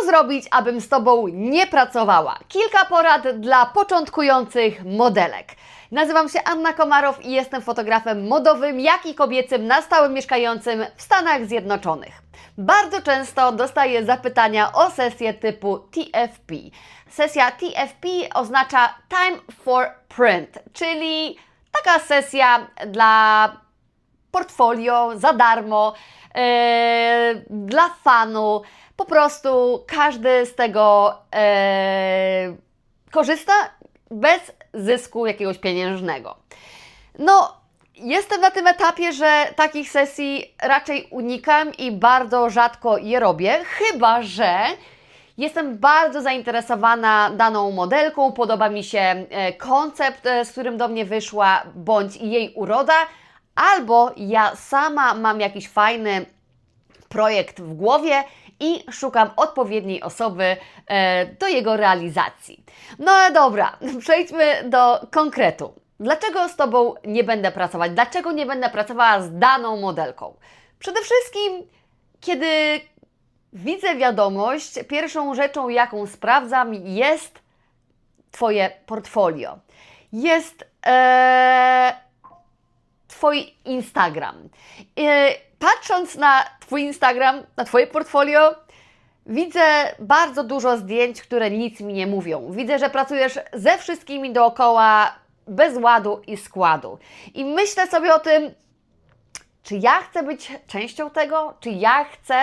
Co zrobić, abym z Tobą nie pracowała? Kilka porad dla początkujących modelek. Nazywam się Anna Komarow i jestem fotografem modowym, jak i kobiecym na stałe mieszkającym w Stanach Zjednoczonych. Bardzo często dostaję zapytania o sesję typu TFP. Sesja TFP oznacza Time for Print, czyli taka sesja dla portfolio za darmo, e, dla fanu. Po prostu każdy z tego e, korzysta bez zysku jakiegoś pieniężnego. No, jestem na tym etapie, że takich sesji raczej unikam i bardzo rzadko je robię, chyba że Jestem bardzo zainteresowana daną modelką, podoba mi się e, koncept, e, z którym do mnie wyszła, bądź jej uroda, albo ja sama mam jakiś fajny projekt w głowie i szukam odpowiedniej osoby e, do jego realizacji. No ale dobra, przejdźmy do konkretu. Dlaczego z Tobą nie będę pracować? Dlaczego nie będę pracowała z daną modelką? Przede wszystkim, kiedy widzę wiadomość, pierwszą rzeczą, jaką sprawdzam, jest Twoje portfolio. Jest e, Twój Instagram. Patrząc na Twój Instagram, na Twoje portfolio, widzę bardzo dużo zdjęć, które nic mi nie mówią. Widzę, że pracujesz ze wszystkimi dookoła bez ładu i składu. I myślę sobie o tym, czy ja chcę być częścią tego, czy ja chcę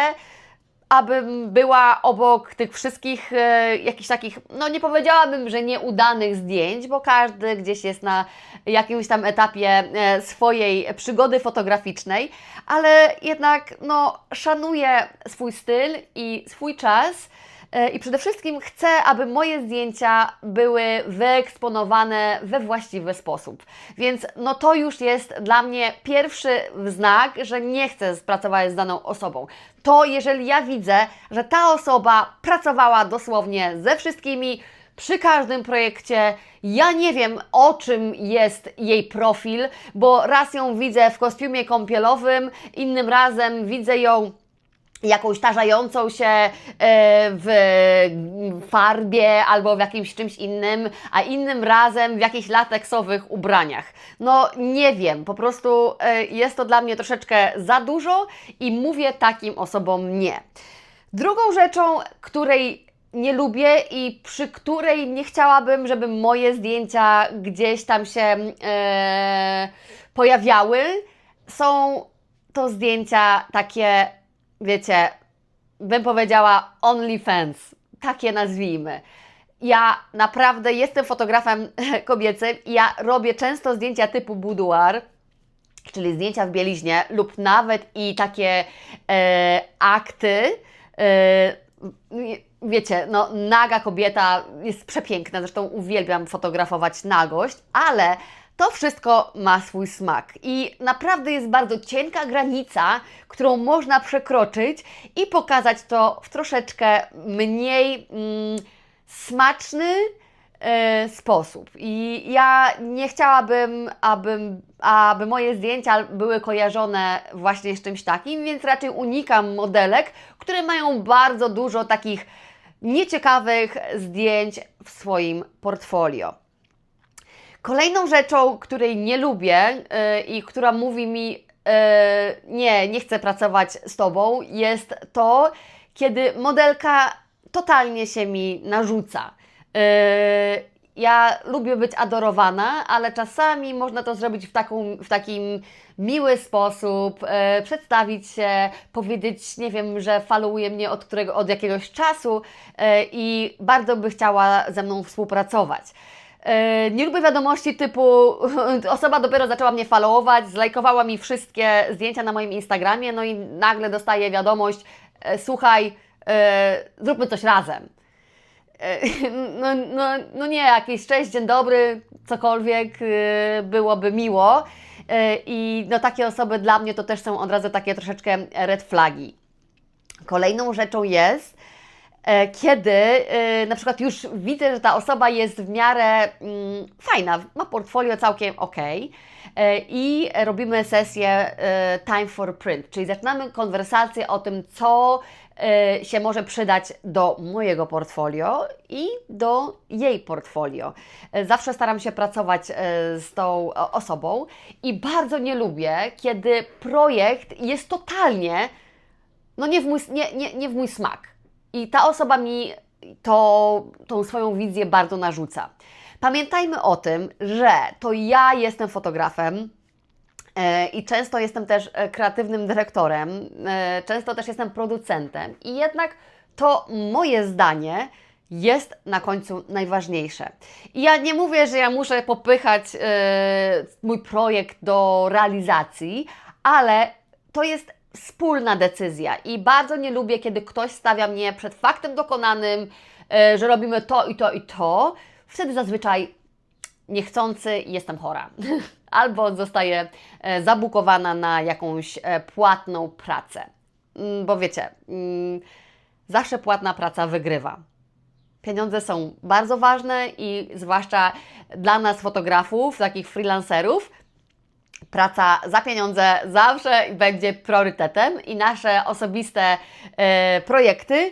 abym była obok tych wszystkich e, jakichś takich, no nie powiedziałabym, że nieudanych zdjęć, bo każdy gdzieś jest na jakimś tam etapie e, swojej przygody fotograficznej, ale jednak no szanuję swój styl i swój czas. E, I przede wszystkim chcę, aby moje zdjęcia były wyeksponowane we właściwy sposób. Więc no to już jest dla mnie pierwszy znak, że nie chcę pracować z daną osobą. To jeżeli ja widzę, że ta osoba pracowała dosłownie ze wszystkimi, przy każdym projekcie. Ja nie wiem, o czym jest jej profil, bo raz ją widzę w kostiumie kąpielowym, innym razem widzę ją jakąś tarzającą się e, w farbie albo w jakimś czymś innym, a innym razem w jakichś lateksowych ubraniach. No nie wiem, po prostu e, jest to dla mnie troszeczkę za dużo i mówię takim osobom nie. Drugą rzeczą, której nie lubię i przy której nie chciałabym, żeby moje zdjęcia gdzieś tam się e, pojawiały, są to zdjęcia takie wiecie, bym powiedziała OnlyFans, takie nazwijmy. Ja naprawdę jestem fotografem kobiecym i ja robię często zdjęcia typu boudoir, czyli zdjęcia w bieliźnie lub nawet i takie e, akty. E, wiecie, no naga kobieta jest przepiękna, zresztą uwielbiam fotografować nagość, ale to wszystko ma swój smak i naprawdę jest bardzo cienka granica, którą można przekroczyć i pokazać to w troszeczkę mniej mm, smaczny e, sposób. I ja nie chciałabym, aby, aby moje zdjęcia były kojarzone właśnie z czymś takim, więc raczej unikam modelek, które mają bardzo dużo takich nieciekawych zdjęć w swoim portfolio. Kolejną rzeczą, której nie lubię yy, i która mówi mi, yy, nie, nie chcę pracować z tobą, jest to, kiedy modelka totalnie się mi narzuca. Yy, ja lubię być adorowana, ale czasami można to zrobić w, taką, w takim miły sposób, yy, przedstawić się, powiedzieć, nie wiem, że followuje mnie od, którego, od jakiegoś czasu yy, i bardzo by chciała ze mną współpracować. E, nie lubię wiadomości typu osoba dopiero zaczęła mnie followować, zlajkowała mi wszystkie zdjęcia na moim Instagramie, no i nagle dostaje wiadomość, e, słuchaj, e, zróbmy coś razem. No, no, no nie, jakieś cześć, dzień dobry, cokolwiek byłoby miło. I no takie osoby dla mnie to też są od razu takie troszeczkę red flagi. Kolejną rzeczą jest, kiedy e, na przykład już widzę, że ta osoba jest w miarę mm, fajna, ma portfolio całkiem ok e, i robimy sesję e, Time for Print, czyli zaczynamy konwersację o tym, co e, się może przydać do mojego portfolio i do jej portfolio. E, Zawsze staram się pracować e, z tą osobą i bardzo nie lubię, kiedy projekt jest totalnie no nie w mój, nie, nie, nie w mój smak. I ta osoba mi to, tą swoją wizję bardzo narzuca. Pamiętajmy o tym, że to ja jestem fotografem, E, I często jestem też e, kreatywnym dyrektorem, e, często też jestem producentem, i jednak to moje zdanie jest na końcu najważniejsze. I ja nie mówię, że ja muszę popychać mój projekt do realizacji, ale to jest wspólna decyzja i bardzo nie lubię, kiedy ktoś stawia mnie przed faktem dokonanym, e, że robimy to i to i to. Wtedy zazwyczaj niechcący jestem chora. Albo zostaję e, zabukowana na jakąś e, płatną pracę. Mm, Bo wiecie, mm, zawsze płatna praca wygrywa. Pieniądze są bardzo ważne i zwłaszcza dla nas fotografów, takich freelancerów, praca za pieniądze zawsze będzie priorytetem i nasze osobiste e, projekty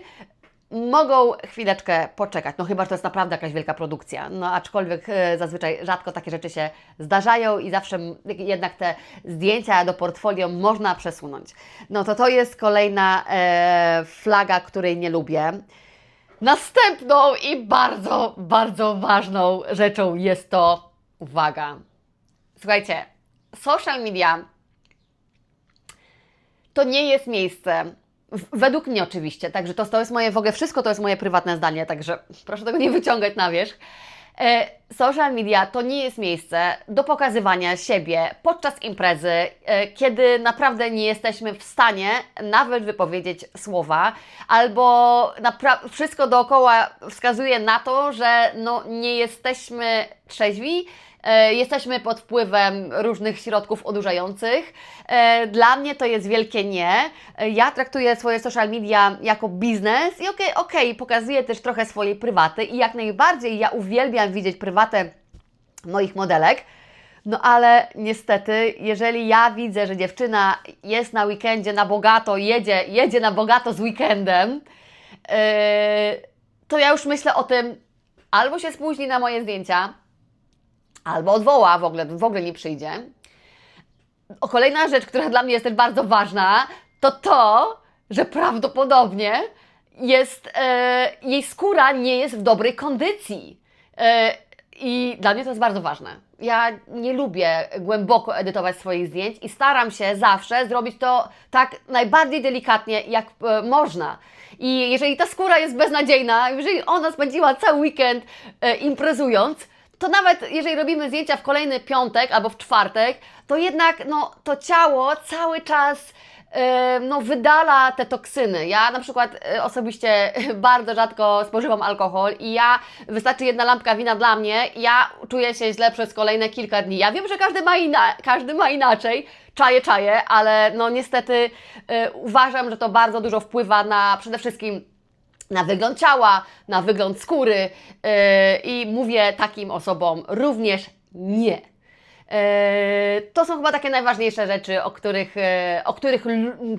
mogą chwileczkę poczekać. No chyba, że to jest naprawdę jakaś wielka produkcja. No aczkolwiek e, zazwyczaj rzadko takie rzeczy się zdarzają i zawsze jednak te zdjęcia do portfolio można przesunąć. No to to jest kolejna e, flaga, której nie lubię. Następną i bardzo, bardzo ważną rzeczą jest to, uwaga, słuchajcie, social media to nie jest miejsce, według mnie oczywiście, także to, to jest moje, w ogóle wszystko to jest moje prywatne zdanie, także proszę tego nie wyciągać na wierzch. E, social media to nie jest miejsce do pokazywania siebie podczas imprezy, e, kiedy naprawdę nie jesteśmy w stanie nawet wypowiedzieć słowa, albo wszystko dookoła wskazuje na to, że no, nie jesteśmy trzeźwi, jesteśmy pod wpływem różnych środków odurzających. E, Dla mnie to jest wielkie nie. E, Ja traktuję swoje social media jako biznes i okej, okej, pokazuję też trochę swojej prywaty i jak najbardziej ja uwielbiam widzieć prywatę moich modelek. No ale niestety, jeżeli ja widzę, że dziewczyna jest na weekendzie na bogato, jedzie, jedzie na bogato z weekendem, yy, to ja już myślę o tym, albo się spóźni na moje zdjęcia, albo odwoła, w ogóle, w ogóle nie przyjdzie. O, kolejna rzecz, która dla mnie jest też bardzo ważna, to to, że prawdopodobnie jest, e, jej skóra nie jest w dobrej kondycji. E, I dla mnie to jest bardzo ważne. Ja nie lubię głęboko edytować swoich zdjęć i staram się zawsze zrobić to tak najbardziej delikatnie, jak e, można. I jeżeli ta skóra jest beznadziejna, jeżeli ona spędziła cały weekend e, imprezując, to nawet jeżeli robimy zdjęcia w kolejny piątek albo w czwartek, to jednak no, to ciało cały czas no, wydala te toksyny. Ja na przykład e, osobiście bardzo rzadko spożywam alkohol i ja, wystarczy jedna lampka wina dla mnie, ja czuję się źle przez kolejne kilka dni. Ja wiem, że każdy ma, ina- każdy ma inaczej, czaje, czaje, ale no niestety e, uważam, że to bardzo dużo wpływa na przede wszystkim na wygląd ciała, na wygląd skóry yy, i mówię takim osobom również nie. Yy, to są chyba takie najważniejsze rzeczy, o których, yy, o, których,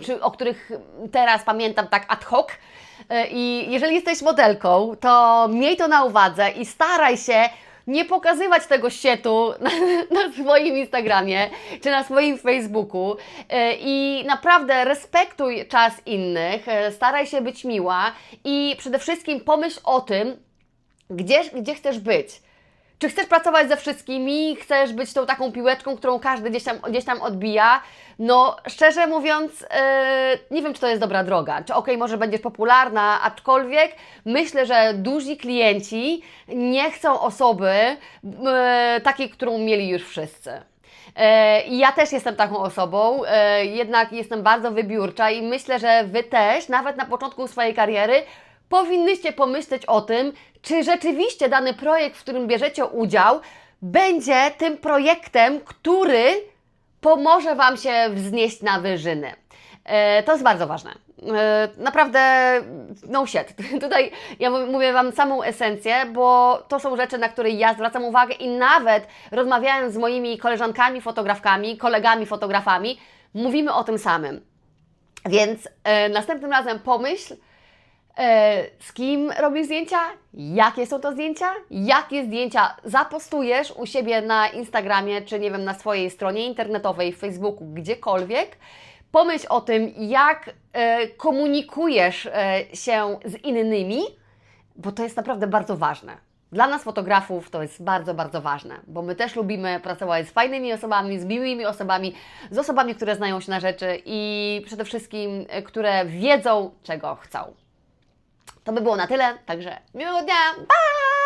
czy, o których teraz pamiętam tak ad hoc. I jeżeli jesteś modelką, to miej to na uwadze i staraj się nie pokazywać tego sietu na, na swoim Instagramie czy na swoim Facebooku e, i naprawdę respektuj czas innych, e, staraj się być miła i przede wszystkim pomyśl o tym, gdzie, gdzie chcesz być. Czy chcesz pracować ze wszystkimi? Chcesz być tą taką piłeczką, którą każdy gdzieś tam, gdzieś tam odbija? No, szczerze mówiąc, e, nie wiem, czy to jest dobra droga. Czy okej, może będziesz popularna, aczkolwiek myślę, że duzi klienci nie chcą osoby e, takiej, którą mieli już wszyscy. E, I ja też jestem taką osobą, e, jednak jestem bardzo wybiórcza i myślę, że Wy też, nawet na początku swojej kariery, powinnyście pomyśleć o tym, czy rzeczywiście dany projekt, w którym bierzecie udział, będzie tym projektem, który pomoże Wam się wznieść na wyżyny. E, To jest bardzo ważne. E, Naprawdę, no shit. Tutaj ja mów- mówię Wam samą esencję, bo to są rzeczy, na które ja zwracam uwagę i nawet rozmawiając z moimi koleżankami fotografkami, kolegami fotografami, mówimy o tym samym. Więc e, następnym razem pomyśl, z kim robisz zdjęcia, jakie są to zdjęcia, jakie zdjęcia zapostujesz u siebie na Instagramie, czy nie wiem, na swojej stronie internetowej, Facebooku, gdziekolwiek. Pomyśl o tym, jak e, komunikujesz e, się z innymi, bo to jest naprawdę bardzo ważne. Dla nas, fotografów, to jest bardzo, bardzo ważne, bo my też lubimy pracować z fajnymi osobami, z miłymi osobami, z osobami, które znają się na rzeczy i przede wszystkim, e, które wiedzą, czego chcą. To by było na tyle, także miłego dnia, bye!